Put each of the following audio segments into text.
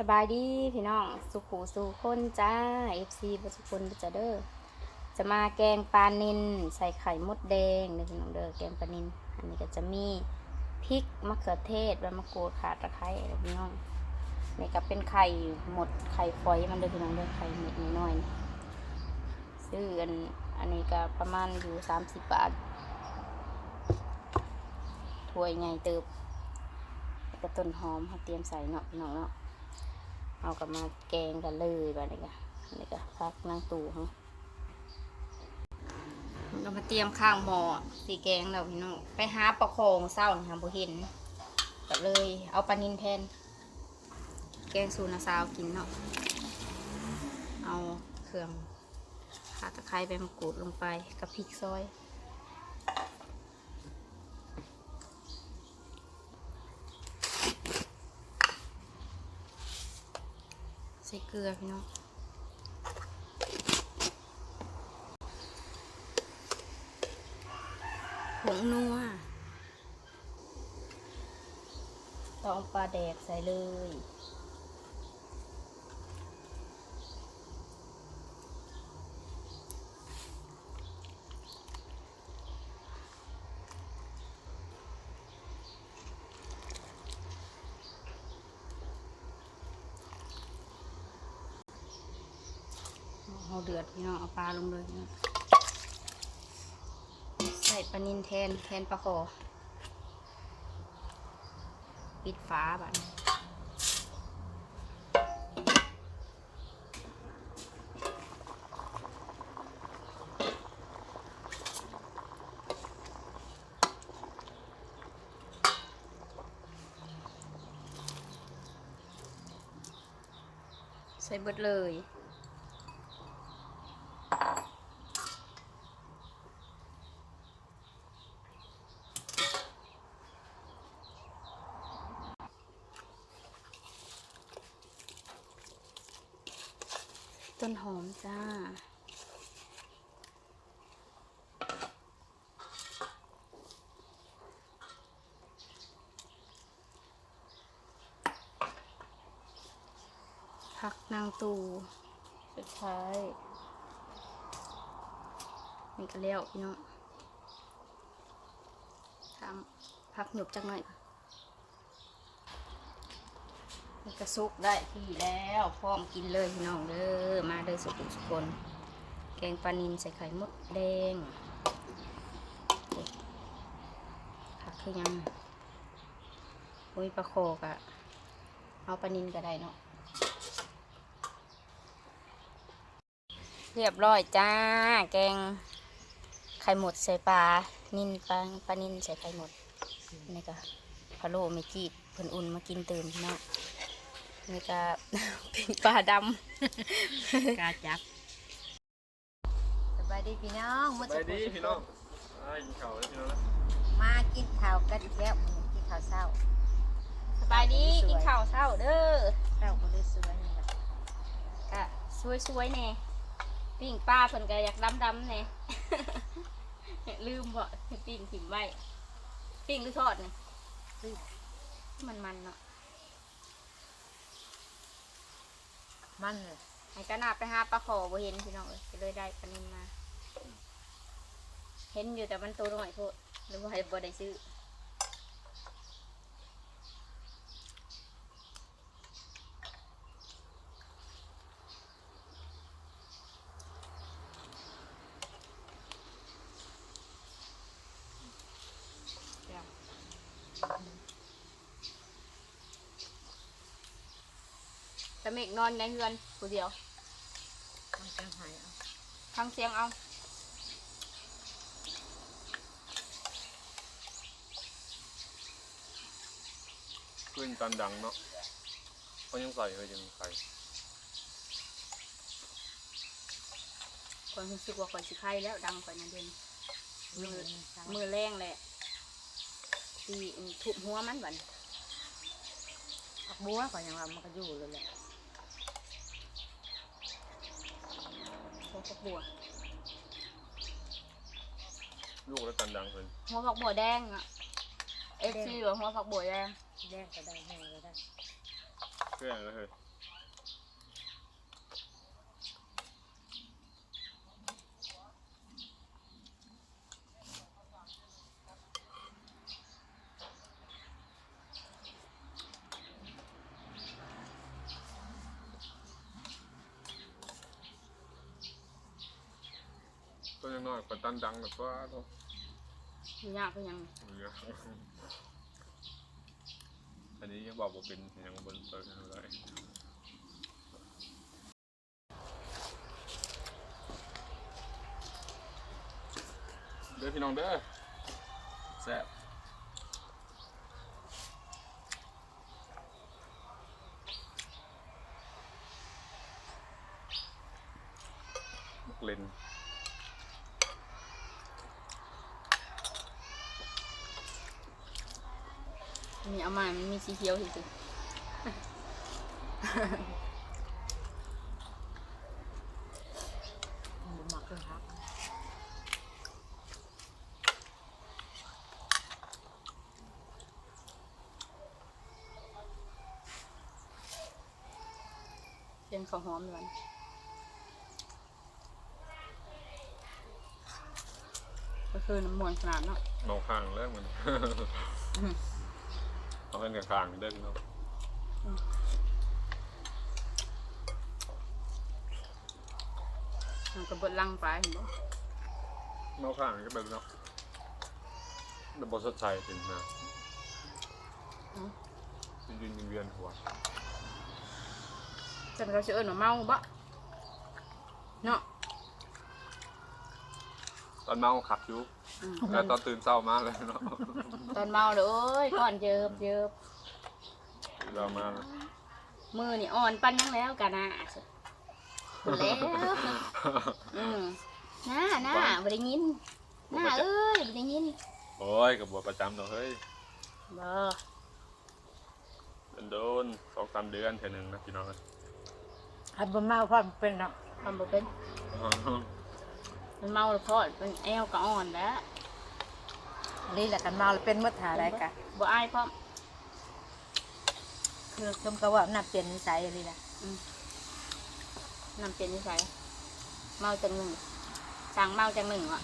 สบายดีพี่น้องสุขูสู่คนจ้า FC บสุคนจะเด้อจะมาแกงปลานินใส่ไข่มดแดงเด้อพี่น้องเด้อแกงปลานินอันนี้ก็จะมีพริกมะเขือเทศใบมะกรูดข่าตะไคร้พี่น้องนี่ก็เป็นไข่หมดไข่ฝอยมันเด้อพี่น้องเด้อไข่เม็ดน้อยๆซื้ออันอันนี้ก็ประมาณอยู่สามสิบบาทถ้วยใหญ่เติบแล้วก็ต้นหอมเขาเตรียมใส่เนาะพี่น้องเนาะ เอากลับมาแกงกันเลยแบบนี้ก็นนี้ก็พักนั่งตู่ฮะเรามาเตรียมข้างหม้อสีแกงเราพี่น้องไปหาประโคองเศร้านี่ค่ะบ่เห็นก็เลยเอาปลานินแทน แกงสูนาซาวกินเนาะเอาเครื่องขาตะไคร้ใบมะกรูดลงไปกับพริกซอย ส่เกลือพี่น้องผงนัวต้องปลาแดกใส่เลย เอาเดือดพี่น้องเอาปลาลงเลยน้องใส่ปลานินแทนแทนปลาคอปิดฝาบัดใส่เบิดเลย ต้นหอมจ้า ผักนางตูสุดท้ายนี่ก็แล้วพี่น้องทำผักหนุบจักหน่อย ก่อนนี่ก็สุกได้ที่แล้วพร้อมกินเลยพี่น้องเด้อมาเด้อสุกุสุคนแกงปลานินใส่ไข่มดแดงผักคือยังโอ้ยปลาโคกอะเอาปลานินก็ได้เนาะเรียบร้อยจ้า แกงไข่หมดใส่ปลานินปลาปลานินใส่ไข่หมดนี่ก็พะโล้เมจีดเพิ่นอุ่นมากินเตื่นเนาะ นี่ก็เป็นปลาดกาจับสบายดีพี่น้องมื้อไปดีพี่น้องอ่ากินข้าวแล้วพี่น้องนะมากินข้าวกันอีกแล้วมื้อนี้กินข้าวเช้าำสบายดีกินข้าวเช้าเด้อเช้าก็เลยสวยนี่แหละก็สวยๆแน่ปิ้งปลาเพิ่นก็อยากดำๆแน่ลืมบ่ปิ้งถิ่มไว้ปิ้งหรือทอดนี่ซื้อมันๆเนาะ มันเลยไอ้กระนาไปหาปลาขอบ่เห็นพี่น้องเอ้ยก็เลยได้ปลานินมา เห็นอยู่แต่มันตัวน้อยโพดหรือว่าบ่ได้ซื้อ แต่เมกนอนในเฮือนผู้เดียวมันจะหายเอาฟังเสียงเอาขึ้นจันดังเนาะเขายังใส่เลยยังใส่คนรู้สึกว่าคนสิไข้แล้วดังกว่านั้นเด่นมืมืออมือแรงแหละที่ทุบหัวมันบันผักบัวก็ยังว่ามันก็อยู่เลยแหละ หัว ฝักบัว ลูกแล้วจันดังเลยหัวฝักบัวแดงอะเอฟซีว่าหัวฝักบัวแดงแดงก็ได้แห้งก็ได้เครื่องเลยเฮ้ย น้อยคนตันดังแบบว่าต้องอยู่ยากก็ยังอันนี้ยังบอกว่าเป็นยังบนเปิดอะไรเด้อพี่น้องเด้อแซ่บ มีเอามามันมีสีเขียวสิบุมักเลยครื่องพักเป็นข้าวหอมเลยวันก็คือน้ำมันขนาดเนาะเมาข้างแล้วมัน เอาเป็นข้างๆได้อพี่น้องมันก็เบดลังไปเห็นบ่เมาข้างก็แบบเนาะระบบสดใสเป็นนะยืนยืนเวียนหัวจนเขาจะเอิ้นว่าเมาบ่เนาะ ตอนเมาขับอยู่อืมแล้วตอนตื่นเศร้ามากเลยเนาะตอนเมาเลยโอ้ยก่อนเยิบเยิบเรามาแล้วมือนี่อ่อนปั้นยังแล้วกันนะแล้วอืมหน้าหน้าบ่ได้ยินหน้าเอ้ยบ่ได้ยินโอ้ยกับบทประจำเนาะเฮ้ยบ่โดนสองสามเดือนเท่านึงนะพี่น้องอันบุมาพ่อมันเป็นเนาะทำบ่เป็น มันเมาแล้วพอดเป็นแอวก็อ่อนแล้วอันนี้แหละกันเมาแล้วเป็นมดหาได้กะบ่อายพร้อมคือชมก็ว่าน่าเปลี่ยนนิสัยอะไรนะนำเป็นนิสัยเมาจังหนึ่งสั่งเมาจังหนึ่งอะ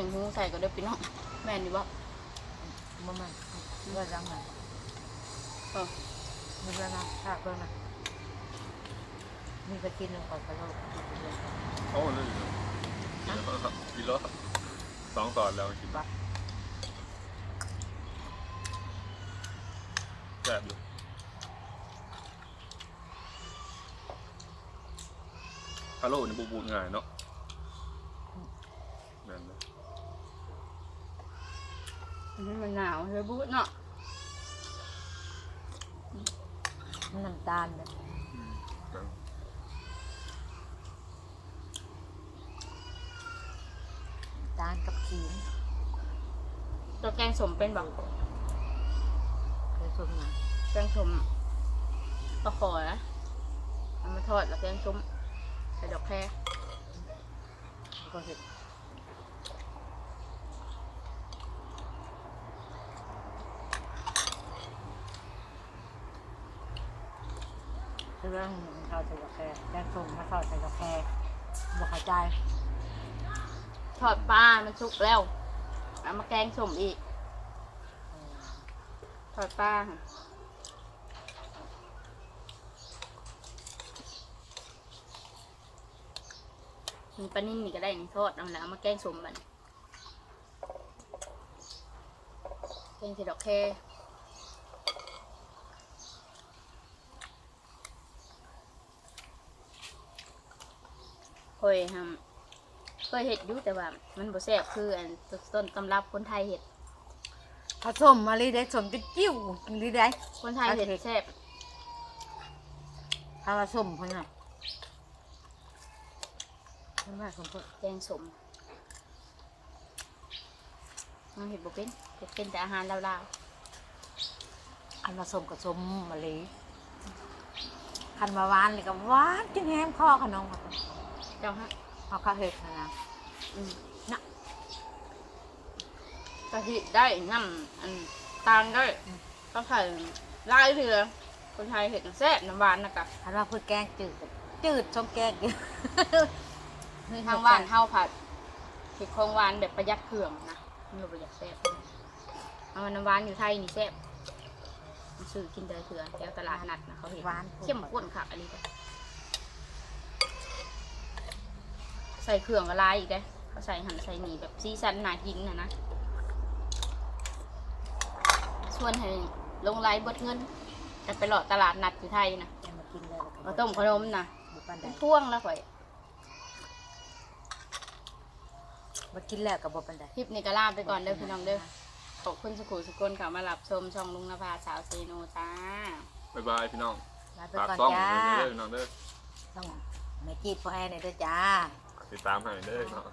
อย่างหูใส่ก็เด้อพี่น้องแม่นดีบ่มันมันว่าจังไงเออมันว่านะถ้าเบิ่งนะมีไปกินหนึ่งก่อนกระโหลกโอ้นั่นอยู่กิโลสองตอนแล้วกินแซ่บอยู่ฮัลโหลนี่บูบูง่ายเนาะนั่นนะ อั นนี้มันหนาวเลยบูดเนาะมันน้ำตาลเลยนั่นน้ำตาลกับขีนตัวแกงสมเป็นบ่เคยชมมาแกงสมก็ขอนะเอามาทอดแล้วแกงส้มใส่ดอกแครก็เห็น เรื่องข้าวใส่กาแฟแกงส้มมาทอดใส่กาแฟบอกเข้าใจทอดปลา มันสุกแล้วเอามาแกงสมอีก ทอดปลามีปลานิ่นนี่ก็ได้นี่ทอดเอาแล้วมาแกงสมบันแกงใส่ดอกแค เคยทำเคยเห็ดอยู่แต่ว่า มันบ่แซ่บคืออันต้นตำรับคนไทยเห็ดผสมมาลีได้สมจะจิ้วลีได้คนไทยเห็ดแซ่บถ้าผสมคนน่ะทำไมสมเพื่อแกงสมมันเห็ดบ่เป็นเห็ดเป็นแต่อาหารลาวอันผสมกับสมมาลีคันมาหวานเลยกับหวานจึงแห้งคอขนมครั บๆเจ้าฮะเอาข้าวเห็ดนะนะอืมน่ะกะทิได้น้ำอันตาลได้ก็ใส่ลายเถือคนไทยเห็ดแซ่บน้ำหวานนะกะคันว่าเพื่อแกงจืดจืดชมแกงอยู่ ทางบ้านเฮาผัดเห็ดของหวานแบบประหยัดเครื่องนะมันบ่ประหยัดแซ่บเอาน้ำหวานอยู่ไทยนี่แซ่บมันซื้อกินได้เถื่อแถวตลาดนัดนะเขาเห็นหวาน เข้มข้นค่ะอันนี้จ้ะ ใส่เครื่องละลายอีกได้อเขาใส่หั่นใส่หนีแบบซีซันหนากินนะนะส่วนให้ลงไลน์เบดเงินแต่ไปหลอดตลาดนัดอยู่ไทยนะยังมากินเลยแล้วก็มาต้มขนมนะบ่ปานใดพ่วงแล้วข่อยมากินแล้วก็บ่ปานใดคลิปนี้ก็ลาไปก่อนเด้อพี่น้องเด้อขอบคุณสุขุสุกนค่ะมารับชมช่องลุงนภาสาวเซโนจ้าบ๊ายบายพี่น้องลาไปฝากก่อนซ่องจ้าเด้อพี่น้องเด้อต้องแม่จีดพ่อแอนหน่อยเด้อจ้า ติดตามหน่อยเด้อเนาะ